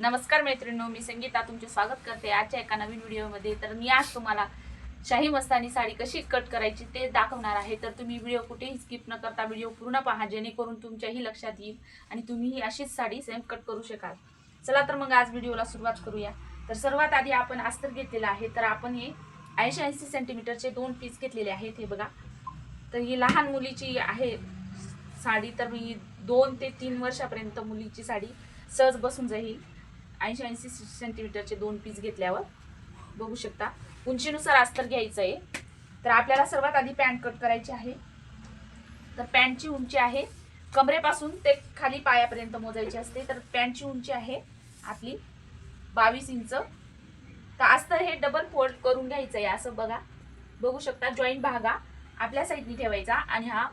नमस्कार मैत्रिणींनो मी संगीता तुमचे स्वागत करते आजच्या एका नवीन व्हिडिओमध्ये. तर मी आज तुम्हाला शाही मस्तानी साडी कशी कट करायची ते दाखवणार आहे. तर तुम्ही व्हिडिओ कुठेही स्किप न करता व्हिडिओ पूर्ण पहा जेणेकरून तुमच्याही लक्षात येईल आणि तुम्हीही अशीच साडी सेम कट करू शकाल. चला तर मग आज व्हिडिओला सुरुवात करूया. तर सर्वात आधी आपण अस्तर घेतलेलं आहे. तर आपण हे ऐंशी ऐंशी सेंटीमीटरचे दोन पीस घेतलेले आहेत हे बघा. तर ही लहान मुलीची आहे साडी. तर मी दोन ते तीन वर्षापर्यंत मुलीची साडी सहज बसून जाईल. ऐंशी ऐंशी सेंटीमीटरचे दोन पीस घेतल्यावर बघू शकता. उंचीनुसार अस्तर घ्यायचं आहे. तर आपल्याला सर्वात आधी पॅन्ट कट करायची आहे. तर पॅन्टची उंची आहे कमरेपासून ते खाली पायापर्यंत मोजायची असते. तर पॅन्टची उंची आहे आपली बावीस इंच. तर अस्तर हे डबल फोल्ड करून घ्यायचं आहे असं बघा. बघू शकता जॉईंट भागा आपल्या साईडनी ठेवायचा आणि हा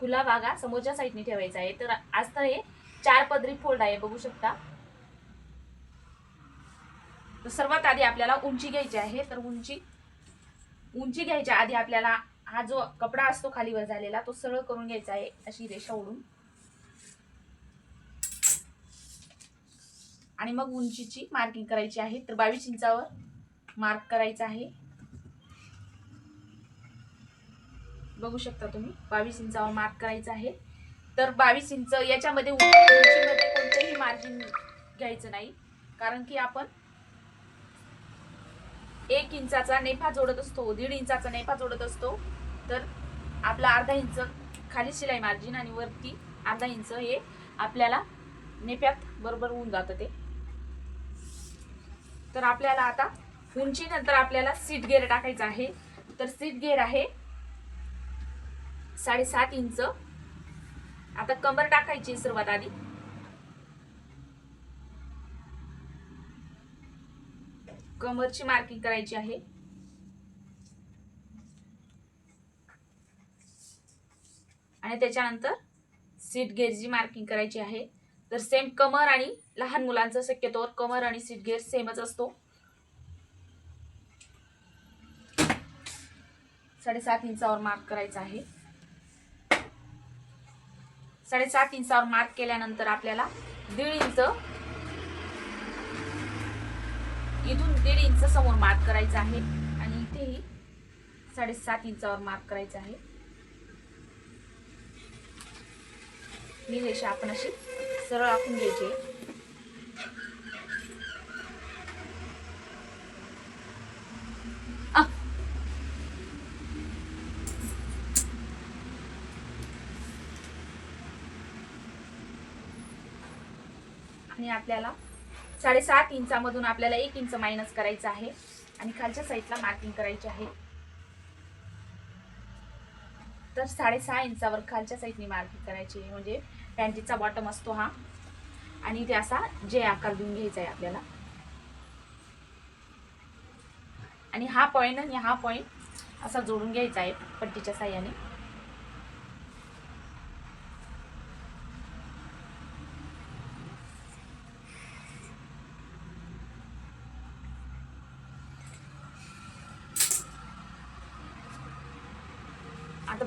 खुला भागा समोरच्या साईडनी ठेवायचा आहे. तर अस्तर हे चार पदरी फोल्ड आहे बघू शकता. तर सर्वात आधी आपल्याला उंची घ्यायची आहे. तर उंची उंची घ्यायच्या आधी आपल्याला हा जो कपडा असतो खालीवर झालेला तो सरळ करून घ्यायचा आहे. अशी रेषा ओढून. आणि मग उंचीची मार्किंग करायची आहे. तर बावीस इंचावर मार्क करायचा आहे. बघू शकता तुम्ही बावीस इंचावर मार्क करायचा आहे. तर बावीस इंच याच्यामध्ये उंचीमध्ये कोणतंही मार्जिन घ्यायचं नाही. कारण की आपण एक इंचाचा नेफा जोडत असतो दीड इंचाचा नेफा जोडत असतो. तर आपला अर्धा इंच खाली शिलाई मार्जिन आणि वरती अर्धा इंच हे आपल्याला नेफ्यात बरोबर होऊन जातं ते. तर आपल्याला आता उंची नंतर आपल्याला सीट गेअर टाकायचा आहे. तर सीट गेअर आहे साडेसात इंच. आता कमर टाकायची सर्वात आधी. कमरची मार्किंग करायची आहे. आणि त्याच्यानंतर सीट गेअरची मार्किंग करायची आहे. तर सेम कमर आणि लहान मुलांचा शक्यतोवर कमर आणि सीट गेअर सेमच असतो. साडेसात इंचावर मार्क करायचा आहे. साडेसात इंचावर मार्क केल्यानंतर आपल्याला दीड इंच इथून दीड इंच समोर मार्क करायचं आहे आणि इथेही साडेसात इंचावर मार्क करायचं आहे ही रेषा आपण अशी सरळ आखून घ्यायची आहे. आ. आणि आपल्याला साडेसात इंचामधून आपल्याला एक इंच मायनस करायचं आहे. आणि खालच्या साईडला मार्किंग करायची आहे. तर साडेसहा इंचावर खालच्या साईडने मार्किंग करायची म्हणजे पॅन्टीचा बॉटम असतो हा. आणि ते असा जे आकार देऊन घ्यायचा आहे आपल्याला. आणि हा पॉईंट आणि हा पॉईंट असा जोडून घ्यायचा आहे पट्टीच्या साह्याने.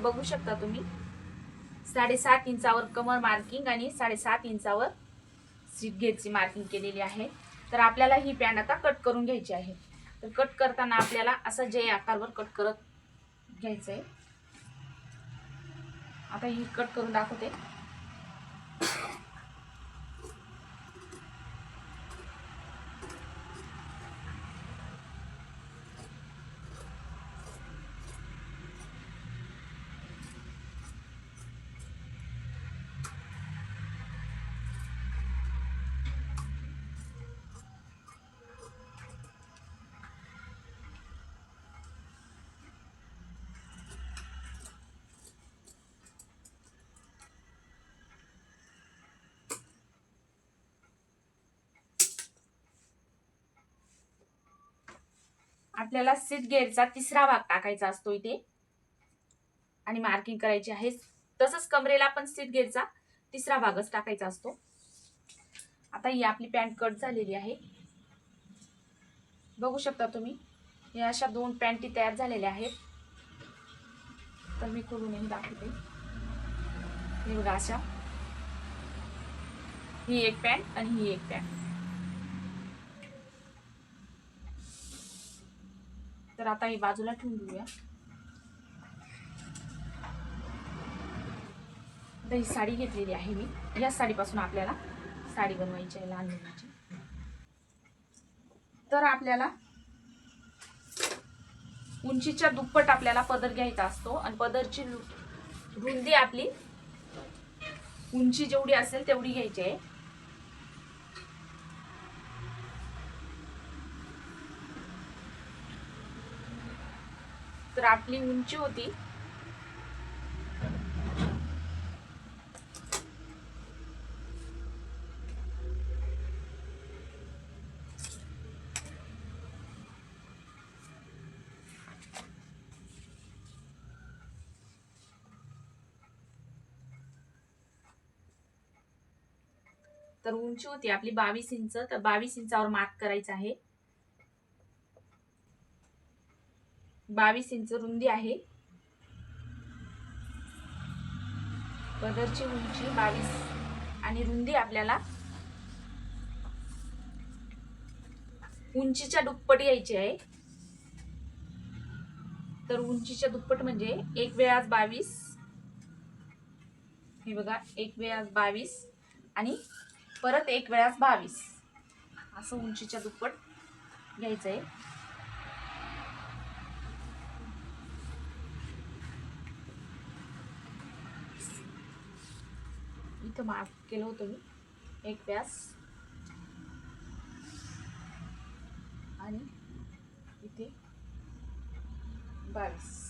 बघू शकता तुम्ही. साडेसात इंचावर कमर मार्किंग आणि साडेसात इंचावर सीट गेटची मार्किंग केलेली आहे. तर आपल्याला ही पॅन्ट आता कट करून घ्यायची आहे. तर कट करताना आपल्याला असं जे आकारवर कट करत घ्यायचं आहे आता ही कट करून दाखवते. आपल्याला सीट गेअरचा तिसरा भाग टाकायचा असतो इथे. आणि मार्किंग करायची आहे. तसंच कमरेला पण सीट गेअरचा तिसरा भागच टाकायचा असतो. आता ही आपली पॅन्ट कट झालेली आहे. बघू शकता तुम्ही या अशा दोन पॅन्टी तयार झालेल्या आहेत. तर मी करूनही दाखवते. हे बघा अशा. ही एक पॅन्ट आणि ही एक पॅन्ट तर आता ही बाजूला ठेवून देऊया. आता ही साडी घेतलेली आहे मी. याच साडीपासून आपल्याला साडी बनवायची आहे लहान मुलाची. तर आपल्याला उंचीच्या दुप्पट आपल्याला पदर घ्यायचा असतो आणि पदरची रुंदी आपली उंची जेवढी असेल तेवढी घ्यायची आहे. तर आपली उंची होती. तर उंची होती आपली बावीस इंच. तर बावीस इंचावर मार्क करायचं आहे. बावीस इंच रुंदी आहे. पदरची उंची बावीस आणि रुंदी आपल्याला उंचीच्या दुप्पट यायची आहे. तर उंचीच्या दुप्पट म्हणजे एक वेळास बावीस. हे बघा एक वेळास बावीस आणि परत एक वेळास बावीस. असं उंचीच्या दुप्पट घ्यायचं आहे इथं मार्क केलं होतं मी. एक व्यास. आणि इथे बावीस.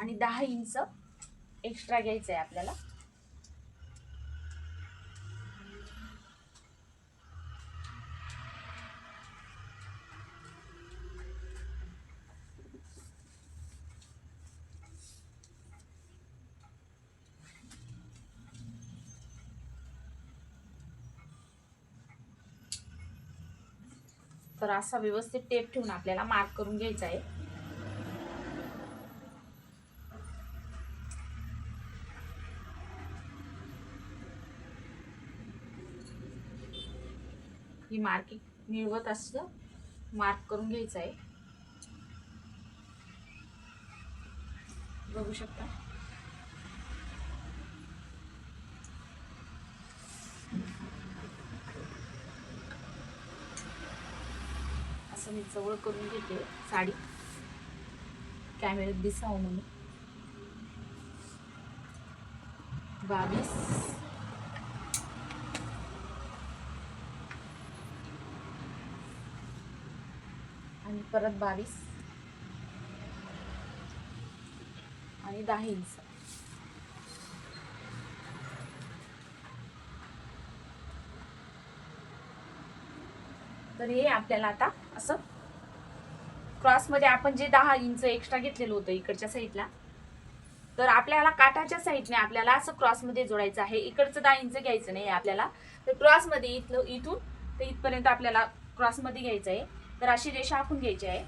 आणि दहा इंच एक्स्ट्रा घ्यायचं आहे आपल्याला. तर असा व्यवस्थित टेप ठेवून आपल्याला मार्क करून घ्यायचा आहे. ही मार्किंग मिळवत असं मार्क करून घ्यायचं आहे. बघू शकता. असं मी जवळ करून घेते साडी. कॅमेऱ्यात दिसावं म्हणून. बावीस. आणि परत बावीस. आणि दहा इंच. तर हे आपल्याला आता असं क्रॉसमध्ये आपण जे दहा इंच एक्स्ट्रा घेतलेलं होतं इकडच्या साईडला तर आपल्याला काठाच्या साईडने आपल्याला असं क्रॉसमध्ये जोडायचं आहे. इकडचं दहा इंच घ्यायचं नाही आपल्याला. तर क्रॉसमध्ये इथलं इथून ते इथपर्यंत आपल्याला क्रॉसमध्ये घ्यायचं आहे. तर अशी रेषा आपण घ्यायची आहे.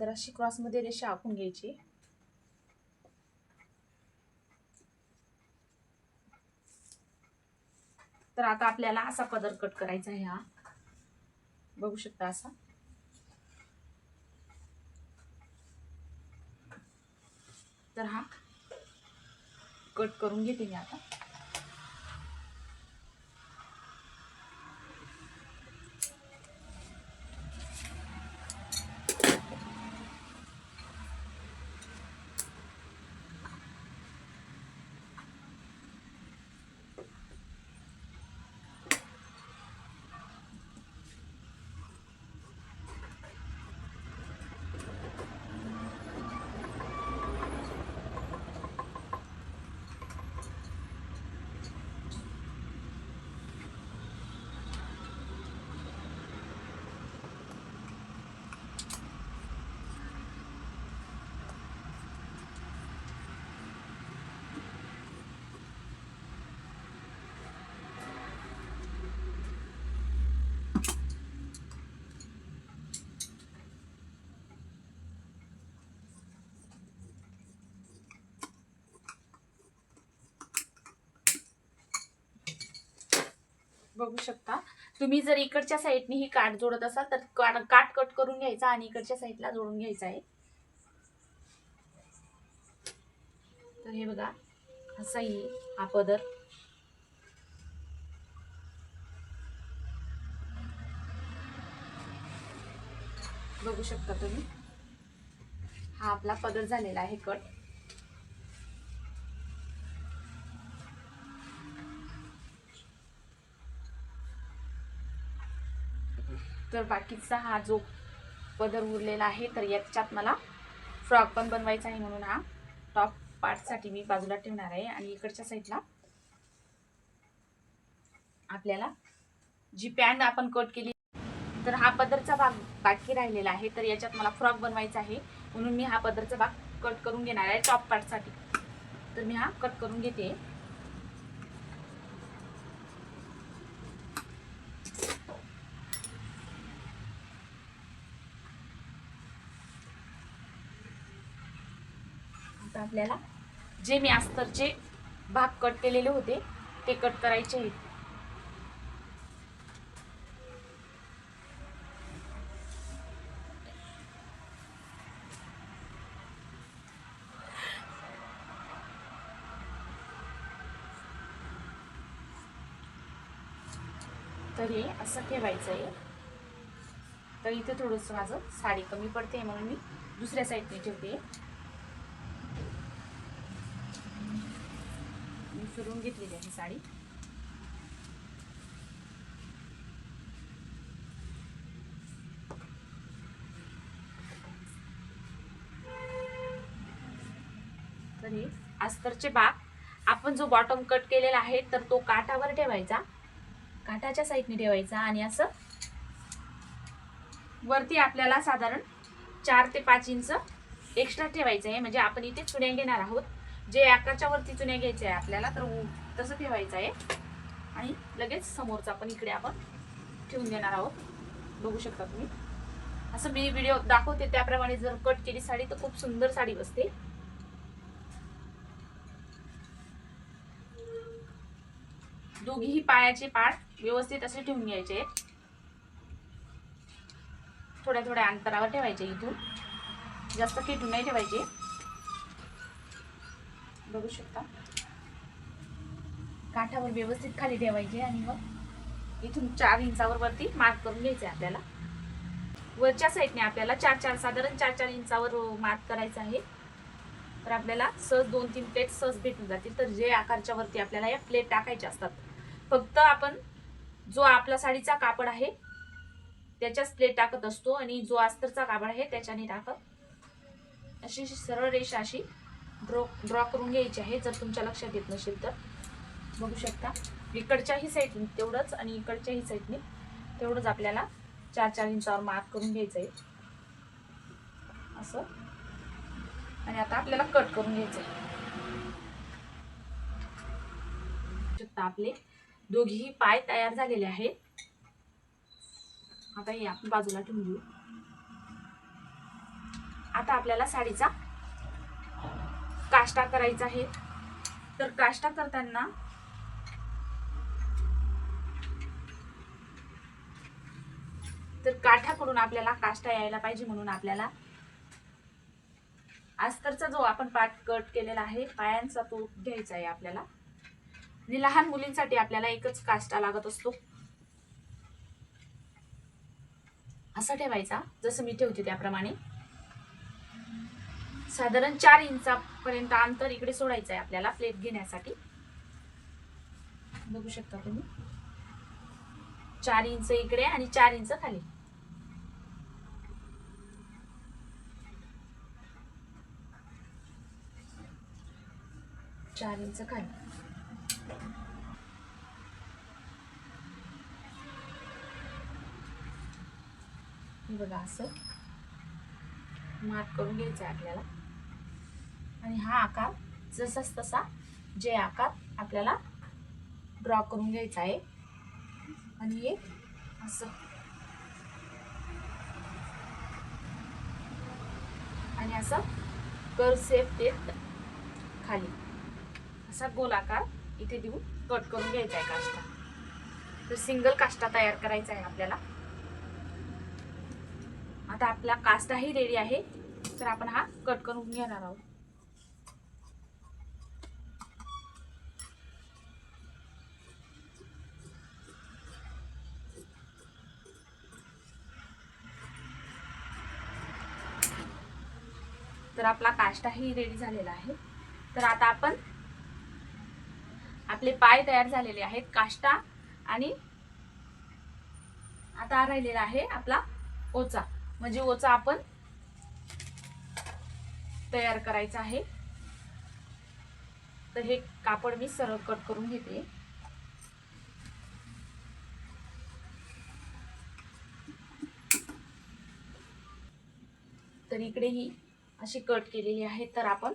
तर अशी क्रॉसमध्ये रेषा आखून घ्यायची. तर आता आपल्याला असा पदर कट करायचा आहे हा. बघू शकता असा. तर हा कट करून घेते मी आता. बघू शकता. तुम्ही जर इकडच्या साईडने ही काठ जोडत असाल तर काठ कट करून घ्यायचा आणि इकडच्या साईडला जोडून घ्यायचा आहे. तर हे बघा असाही हा पदर. बघू शकता तुम्ही. हा आपला पदर झालेला आहे कट तर बाकीचा हा जो पदर उरलेला आहे तर याच्यात मला फ्रॉक पण बनवायचा आहे म्हणून हा टॉप पार्टसाठी मी बाजूला ठेवणार आहे. आणि इकडच्या साईडला आपल्याला जी पॅन्ट आपण कट केली तर हा पदरचा भाग बाकी राहिलेला आहे. तर याच्यात मला फ्रॉक बनवायचा आहे म्हणून मी हा पदरचा भाग कट करून घेणार आहे टॉप पार्टसाठी तर मी हा कट करून घेते आता आपल्याला. जे मी अस्तरचे भाग कट केलेले होते ते कट करायचे आहेत. तर हे असं ठेवायचं आहे. तर इथे थोडंसं माझं साडी कमी पडते म्हणून मी दुसऱ्या साईडने ठेवते. करून घेतलेली आहे साडी. तर हे अस्तरचे बाग. आपण जो बॉटम कट केलेला आहे तर तो काठावर ठेवायचा. काठाच्या साईडने ठेवायचा आणि असं वरती आपल्याला साधारण चार ते पाच इंच एक्स्ट्रा ठेवायचं आहे. म्हणजे आपण इथे चुन्या घेणार आहोत. जे आकाच्या वरती चुन्या घ्यायच्या आहे आपल्याला तर तसं ठेवायचं आहे. आणि लगेच समोरचा पण इकडे आपण ठेवून देणार आहोत. बघू शकता तुम्ही. असं मी व्हिडिओ दाखवते. त्याप्रमाणे जर कट केली साडी तर खूप सुंदर साडी बसते. दोघीही पायाचे पाठ व्यवस्थित असे ठेवून घ्यायचे थोड्या थोड्या अंतरावर ठेवायचे इथून. जास्त खेटून नाही ठेवायचे. बघू शकता. काठावर व्यवस्थित खाली ठेवायचे आणि मग इथून चार इंचावर वरती मार्क करून घ्यायचे आपल्याला. वरच्या साईडने आपल्याला चार चार साधारण चार चार इंचावर मार्क करायचं आहे. तर आपल्याला सहज दोन तीन प्लेट सहज भेटून जातील. तर जे आकारच्या वरती आपल्याला या प्लेट टाकायच्या असतात. फक्त आपण जो आपला साडीचा कापड आहे त्याच्याच प्लेट टाकत असतो आणि जो अस्तरचा कापड आहे त्याच्याने टाकत अशी अशी सरळ रेषा अशी ड्रॉ ड्रॉ करून घ्यायची आहे जर तुमच्या लक्षात येत नसेल तर. बघू शकता. इकडच्याही साईडने तेवढंच आणि इकडच्याही साईडने तेवढंच आपल्याला चार चार इंचावर मार्क करून घ्यायचं आहे असं. आणि आता आपल्याला कट करून घ्यायचं आहे शकता आपले. दोघीही पाय तयार झालेले आहेत. आता हे आपण बाजूला ठेवून घेऊ. आता आपल्याला साडीचा काष्टा करायचा आहे. तर काष्टा करताना तर काठाकडून आपल्याला काष्टा यायला पाहिजे म्हणून आपल्याला अस्तरचा जो आपण पाठ कट केलेला आहे पायांचा तो घ्यायचा आहे आपल्याला. आणि लहान मुलींसाठी आपल्याला एकच काष्टा लागत असतो. असा ठेवायचा जसं मी ठेवते त्याप्रमाणे. साधारण चार इंचापर्यंत अंतर इकडे सोडायचं आहे आपल्याला प्लेट घेण्यासाठी. बघू शकता तुम्ही. चार इंच इकडे आणि चार इंच खाली. चार इंच खाली. बघा असं. मार्क करून घ्यायचं आहे आपल्याला. आणि हा आकार जसाच तसा जे आकार आपल्याला ड्रॉ करून घ्यायचा आहे. आणि एक असं. आणि असं कर सेप देत खाली. असा गोल आकार इथे देऊन कट करून घ्यायचा आहे काष्टा तर सिंगल काष्टा तयार करायचा आहे आपल्याला. आता आपला काष्टाही रेडी आहे. तर आपण हा कट करून घेणार आहोत. तर आपला काष्टाही रेडी झालेला आहे. तर आता आपण आपले पाय तयार झालेले आहेत काष्टा आणि आता राहिलेला आहे आपला ओचा. म्हणजे ओचा आपण तयार करायचा आहे. तर हे कापड मी सरळ कट करून घेते. तर इकडे ही अशी कट केलेली आहे तर आपण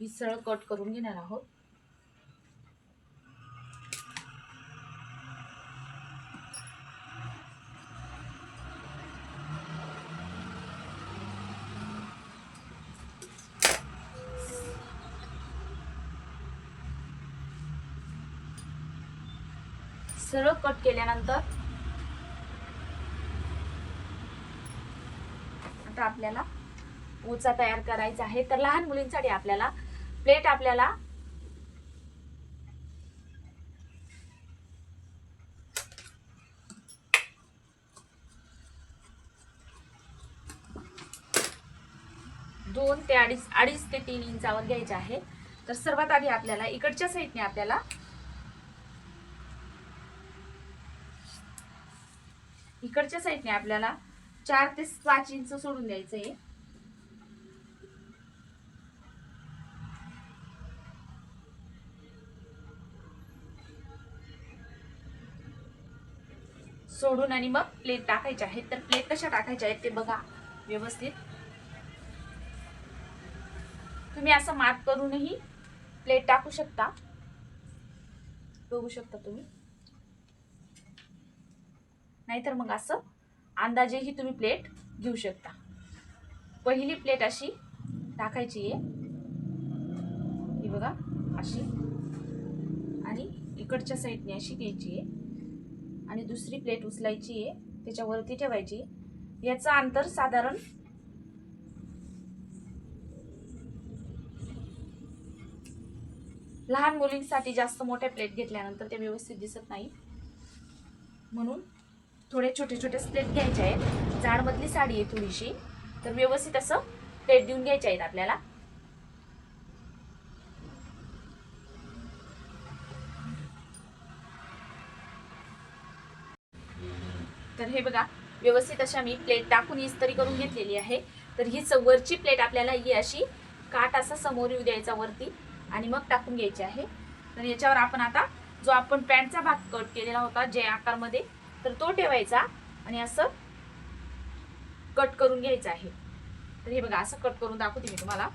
ही सरळ कट करून घेणार आहोत. सरळ कट केल्यानंतर आता आपल्याला उचा तयार करायचा आहे. तर लहान मुलींसाठी आपल्याला प्लेट आपल्याला दोन ते अडीच अडीच ते तीन इंचावर घ्यायचे आहे. तर सर्वात आधी आपल्याला इकडच्या साईडने आपल्याला इकडच्या साईडने आपल्याला चार ते पाच इंच सोडून द्यायचं आहे सोडून आणि मग प्लेट टाकायचे आहेत. तर प्लेट कशा टाकायच्या आहेत ते बघा व्यवस्थित. तुम्ही असं मार्क करूनही प्लेट टाकू शकता. बघू शकता तुम्ही. नाहीतर मग असं अंदाजेही तुम्ही प्लेट घेऊ शकता. पहिली प्लेट अशी टाकायची आहे. ही बघा अशी. आणि इकडच्या साईडने अशी घ्यायची आहे. आणि दुसरी प्लेट उचलायची आहे त्याच्यावरती ठेवायची. याचं अंतर साधारण लहान मुलींसाठी जास्त मोठ्या प्लेट घेतल्यानंतर ते व्यवस्थित दिसत नाही. म्हणून थोडे छोटे छोटे प्लेट घ्यायचे आहेत. जाडमधली साडी आहे थोडीशी तर व्यवस्थित असं प्लेट देऊन घ्यायचे आहेत आपल्याला. तर हे बघा व्यवस्थित अशा मी प्लेट टाकून इस्तरी करून घेतलेली आहे. तर ही वरची प्लेट आपल्याला ही अशी काट असा समोर येऊ द्यायचा वरती आणि मग टाकून घ्यायची आहे. तर याच्यावर आपण आता जो आपण पॅन्टचा भाग कट केलेला होता जे आकारमध्ये तर तो ठेवायचा आणि असं कट करून घ्यायचं आहे. तर हे बघा असं कट करून दाखवते मी तुम्हाला.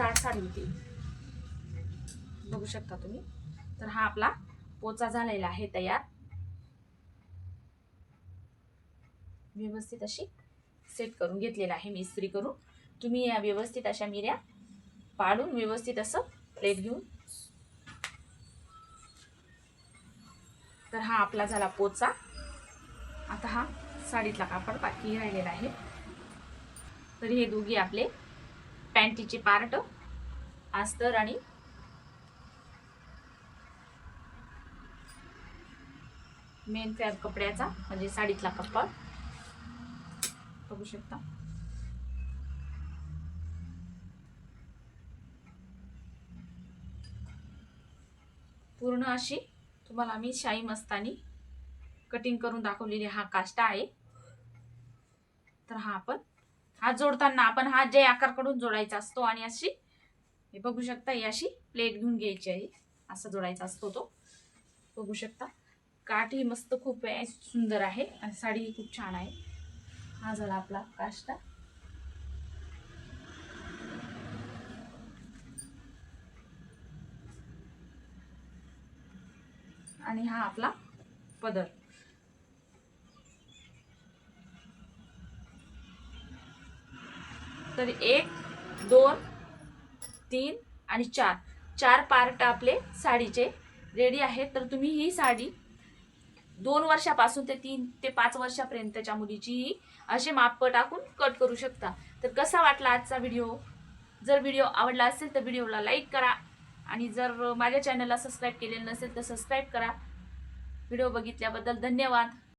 जाड साडी होती. बघू शकता तुम्ही. तर हा आपला पोचा झालेला आहे तयार. व्यवस्थित अशी सेट करून घेतलेला आहे मी इस्त्री करून. तुम्ही या व्यवस्थित अशा मिऱ्या पाडून व्यवस्थित असं प्लेट घेऊन. तर हा आपला झाला पोचा. आता हा साडीतला कापड बाकी राहिलेला आहे. तर हे दोघी आपले पॅन्टीचे पार्ट. अस्तर आणि मेन फॅब कपड्याचा म्हणजे साडीतला कप्पा बघू शकता. पूर्ण अशी तुम्हाला मी शाई मस्तानी कटिंग करून दाखवलेली हा काष्टा आहे. तर हा आपण हात जोडताना आपण हा जे आकारकडून जोडायचा असतो आणि अशी हे बघू शकता ही अशी प्लेट घेऊन घ्यायची आहे. असा जोडायचा असतो तो. बघू शकता. काठ ही मस्त खूप आहे सुंदर आहे आणि साडी ही खूप छान आहे. हा झाला आपला काष्टा. आणि हा आपला पदर. तर एक दोन तीन आणि चार. चार पार्ट आपले साडीचे रेडी आहेत. तर तुम्ही ही साडी दोन वर्षापासून ते तीन ते पाच वर्षापर्यंतच्या मुलीची असे माप टाकून कट करू शकता. तर कसा वाटला आजचा व्हिडिओ जर व्हिडिओ आवडला असेल तर व्हिडिओला लाईक करा आणि जर माझ्या चॅनलला सबस्क्राईब केलेलं नसेल तर सबस्क्राईब करा. व्हिडिओ बघितल्याबद्दल धन्यवाद.